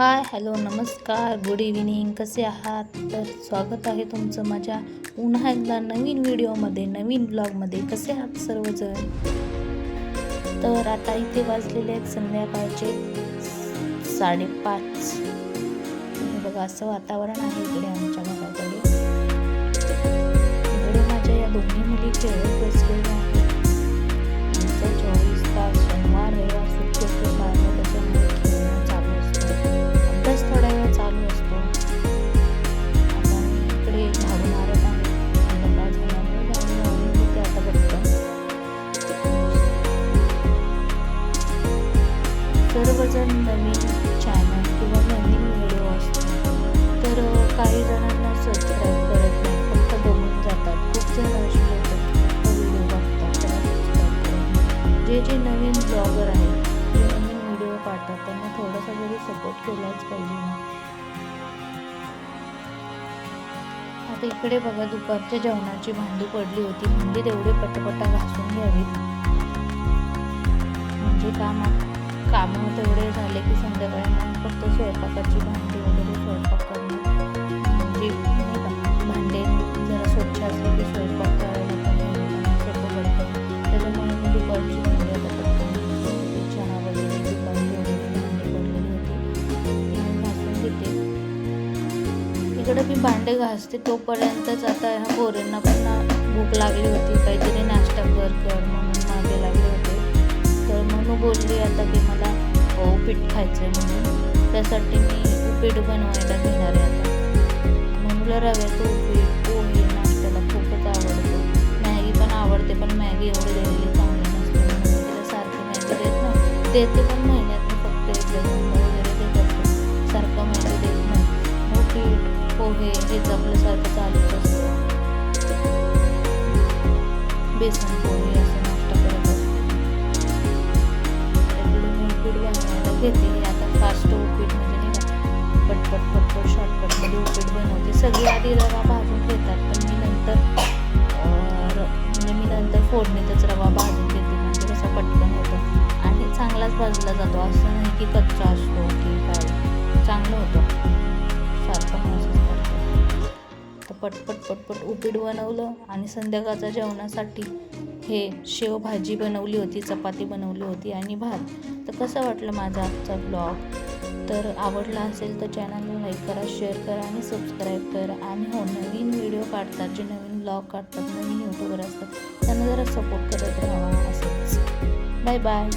हाय hello नमस्कार good evening कसे आहात? तर स्वागत आहे तुमचं माझ्या पुन्हा एकदा नवीन व्हिडिओमध्ये नवीन ब्लॉगमध्ये. कसे आहात सर्वजण? तर आता इथे वाजलेले आहेत संध्याकाळचे साडेपाच. बघा असं वातावरण आहे इकडे आमच्या घराकडे. इकडे माझ्या या दोन्ही मुली खेळत जर नवीन चॅनल किंवा नवीन व्हिडिओ असतो. तर काही जणांना सबस्क्राईब करत नाही फक्त बघून जातात. खूप जण असे होतात व्हिडिओ बघतात त्याला जे जे नवीन ब्लॉगर आहेत जे नवीन व्हिडिओ काढतात त्यांना थोडासा जरी सपोर्ट केलाच पाहिजे ना. आता इकडे बघा दुपारच्या जेवणाची भांडी पडली होती. भांडी तेवढे पटपटा घासून घ्यावीत. म्हणजे काम कामं तेवढे झाले की संध्याकाळी मग फक्त स्वयंपाकाची भांडी वगैरे स्वयंपाक करणं म्हणजे भांडे जरा स्वच्छ असले की स्वयंपाक करायला सोपं पडतं. त्याच्यामुळे मी दुपारची भांडी आता पटकन चहा वगैरे वगैरे भांडी पडलेली होती. घासून घेते. इकडे मी भांडे घासते तोपर्यंतच आता ह्या पोरींना पण भूक लागली होती. काहीतरी बोलली आता की मला उपीट खायचं म्हणून. त्यासाठी मी उपीट बनवायला घेणार आहे आता. म्हणून रव्याचं उपीट पोहे नाश्त्याला खूपच आवडतं. मॅगी पण आवडते, पण मॅगी एवढी चांगली नसते. तिला सारखी मॅगी देत नाही देते पण महिन्यात फक्त एकदा दोनदा वगैरे देत असते. सारखं मॅगी देत नाही उपीट पोहे हेच आपल्यासारखं चालूच असतं. बेसन. मी उपीट घेते आता फास्ट उपीट म्हणजे नाही का पटपट पटपट शॉर्टकटमध्ये उपीट बनवते. सगळी आधी रवा भाजून घेतात पण मी नंतर म्हणजे मी नंतर फोडणीतच रवा भाजून घेते म्हणजे कसं पटकन होतं. आणि चांगलाच भाजला जातो. असं नाही की कच्चा असतो की काय. चांगलं होतं. सारखं तर पटपट पटपट उपीट बनवलं आणि संध्याकाळच्या जेवणासाठी हे शेवभाजी बनवली होती चपाती बनवली होती आणि भात. तर कसं वाटलं माझा आजचा ब्लॉग तर आवडला असेल तर चॅनलला लाईक करा शेअर करा आणि सबस्क्राईब करा. आणि हो नवीन व्हिडिओ काढतात जे नवीन ब्लॉग काढतात नवीन यूट्यूबर असतात त्यांना जरा सपोर्ट करत राहा असंच. Bye bye